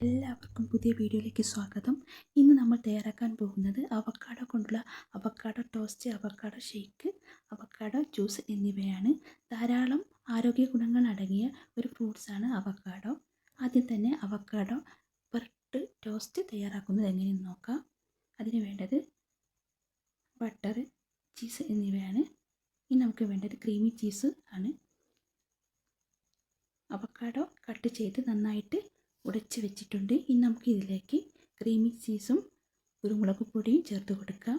എല്ലാവർക്കും പുതിയ വീഡിയോയിലേക്ക് സ്വാഗതം. ഇന്ന് നമ്മൾ തയ്യാറാക്കാൻ പോകുന്നത് അവക്കാഡോ കൊണ്ടുള്ള avocado toast avocado shake avocado juice എന്നിവയാണ്. ധാരാളം ആരോഗ്യ ഗുണങ്ങൾ അടങ്ങിയ ഒരു ഫ്രൂട്ട്സാണ് അവക്കാഡോ ആദ്യം തന്നെ അവക്കാഡോ പെർട്ട് ടോസ്റ്റ് തയ്യാറാക്കുന്നത് എങ്ങനെയെന്ന് നോക്കാം. അതിന് വേണ്ടത് ബട്ടർ ചീസ് എന്നിവയാണ്. ഇനി നമുക്ക് വേണ്ടത് ക്രീമി ചീസ് ആണ്. അവക്കാടോ കട്ട് ചെയ്ത് നന്നായിട്ട് ഉടച്ച് വെച്ചിട്ടുണ്ട്. ഇനി നമുക്ക് ഇതിലേക്ക് ക്രീമി ചീസും കുരുമുളക് പൊടിയും ചേർത്ത് കൊടുക്കാം.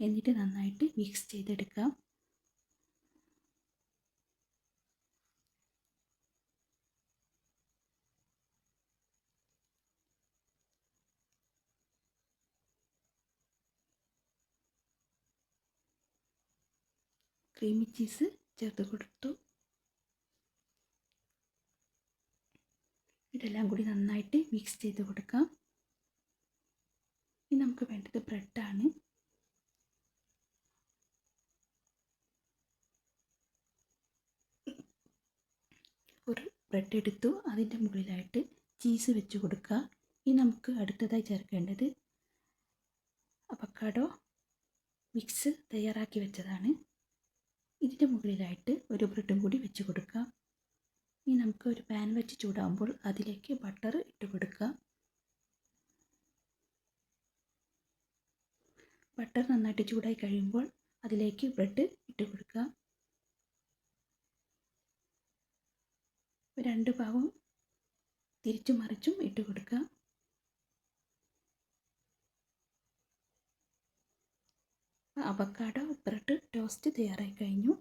എന്നിട്ട് നന്നായിട്ട് മിക്സ് ചെയ്തെടുക്കാം. ക്രീമി ചീസ് ചേർത്ത് കൊടുത്തു. ഇതെല്ലാം കൂടി നന്നായിട്ട് മിക്സ് ചെയ്ത് കൊടുക്കാം. ഇനി നമുക്ക് വേണ്ടത് ബ്രെഡാണ് ഒരു ബ്രെഡ് എടുത്തു. അതിന്റെ മുകളിലായിട്ട് ചീസ് വെച്ച് കൊടുക്കുക. ഇനി നമുക്ക് അടുത്തതായി ചേർക്കേണ്ടത് അവക്കാഡോ മിക്സ് തയ്യാറാക്കി വെച്ചതാണ്. ഇതിന്റെ മുകളിലായിട്ട് ഒരു ബ്രെഡും കൂടി വെച്ച് കൊടുക്കാം. ഇനി നമുക്ക് ഒരു പാൻ വെച്ച് ചൂടാകുമ്പോൾ അതിലേക്ക് ബട്ടർ ഇട്ട് കൊടുക്കുക ബട്ടർ നന്നായിട്ട് ചൂടായി കഴിയുമ്പോൾ അതിലേക്ക് ബ്രെഡ് ഇട്ട് കൊടുക്കുക രണ്ട് ഭാഗവും തിരിച്ചു മറിച്ചും ഇട്ട് കൊടുക്കുക അവക്കാട ബ്രെഡ് ടോസ്റ്റ് തയ്യാറായി കഴിഞ്ഞു.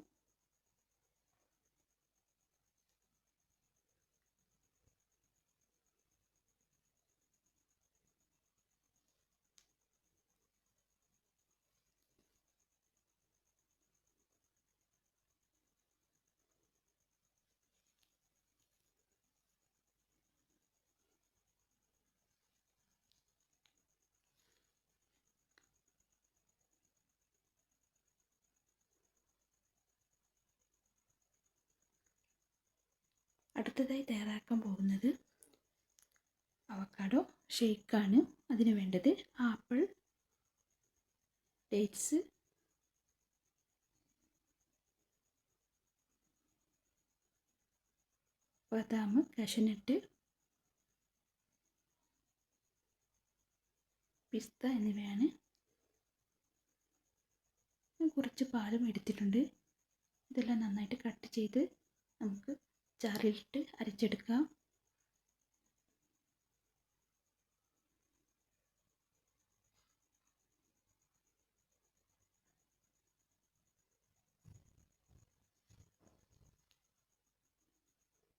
അടുത്തതായി തയ്യാറാക്കാൻ പോകുന്നത് അവക്കാഡോ ഷേക്കാണ്. അതിന് വേണ്ടത് ആപ്പിൾ ഡേറ്റ്സ് ബദാം കഷനട്ട് പിസ്ത എന്നിവയാണ്. കുറച്ച് പാലും എടുത്തിട്ടുണ്ട്. ഇതെല്ലാം നന്നായിട്ട് കട്ട് ചെയ്ത് നമുക്ക് ജാറിലിട്ട് അരച്ചെടുക്കാം.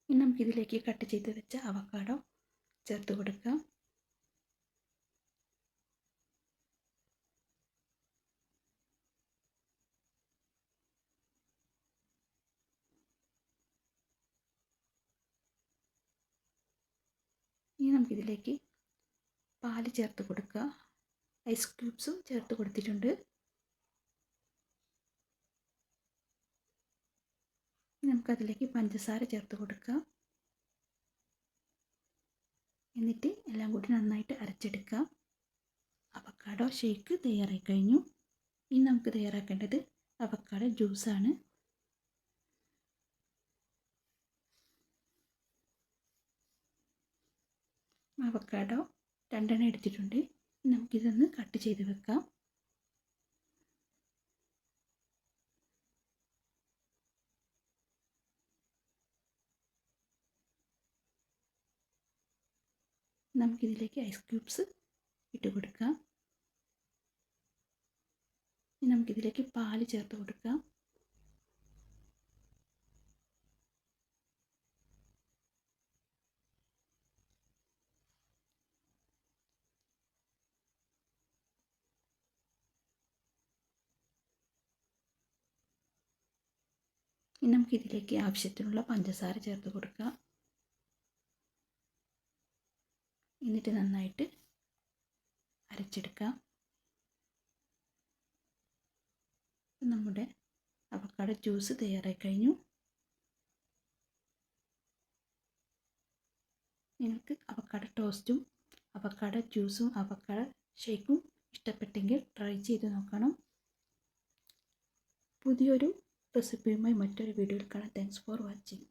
ഇനി നമുക്കിതിലേക്ക് കട്ട് ചെയ്ത് വെച്ച അവക്കാടോ ചേർത്ത് കൊടുക്കാം. ഇനി നമുക്കിതിലേക്ക് പാൽ ചേർത്ത് കൊടുക്കുക. ഐസ് ക്യൂബ്സും ചേർത്ത് കൊടുത്തിട്ടുണ്ട്. നമുക്കതിലേക്ക് പഞ്ചസാര ചേർത്ത് കൊടുക്കുക. എന്നിട്ട് എല്ലാം കൂടി നന്നായിട്ട് അരച്ചെടുക്കുക. അവക്കാടോ ഷേക്ക് തയ്യാറായി കഴിഞ്ഞു. ഇനി നമുക്ക് തയ്യാറാക്കേണ്ടത് അവക്കാട ജ്യൂസാണ് അവക്കാഡോ രണ്ടെണ്ണം എടുത്തിട്ടുണ്ട്. നമുക്കിതൊന്ന് കട്ട് ചെയ്ത് വെക്കാം. നമുക്കിതിലേക്ക് ഐസ് ക്യൂബ്സ് ഇട്ട് കൊടുക്കാം. നമുക്കിതിലേക്ക് പാൽ ചേർത്ത് കൊടുക്കാം. ഇനി നമുക്കിതിലേക്ക് ആവശ്യത്തിനുള്ള പഞ്ചസാര ചേർത്ത് കൊടുക്കുക. എന്നിട്ട് നന്നായിട്ട് അരച്ചെടുക്കാം. നമ്മുടെ അവക്കാട ജ്യൂസ് തയ്യാറായി കഴിഞ്ഞു. നിങ്ങൾക്ക് അവക്കാട ടോസ്റ്റും അവക്കാട ജ്യൂസും അവക്കാട ഷേക്കും ഇഷ്ടപ്പെട്ടെങ്കിൽ ട്രൈ ചെയ്ത് നോക്കണം. പുതിയൊരു റെസിപ്പിയുമായി മറ്റൊരു വീഡിയോയിൽ കാണാം. Thanks for watching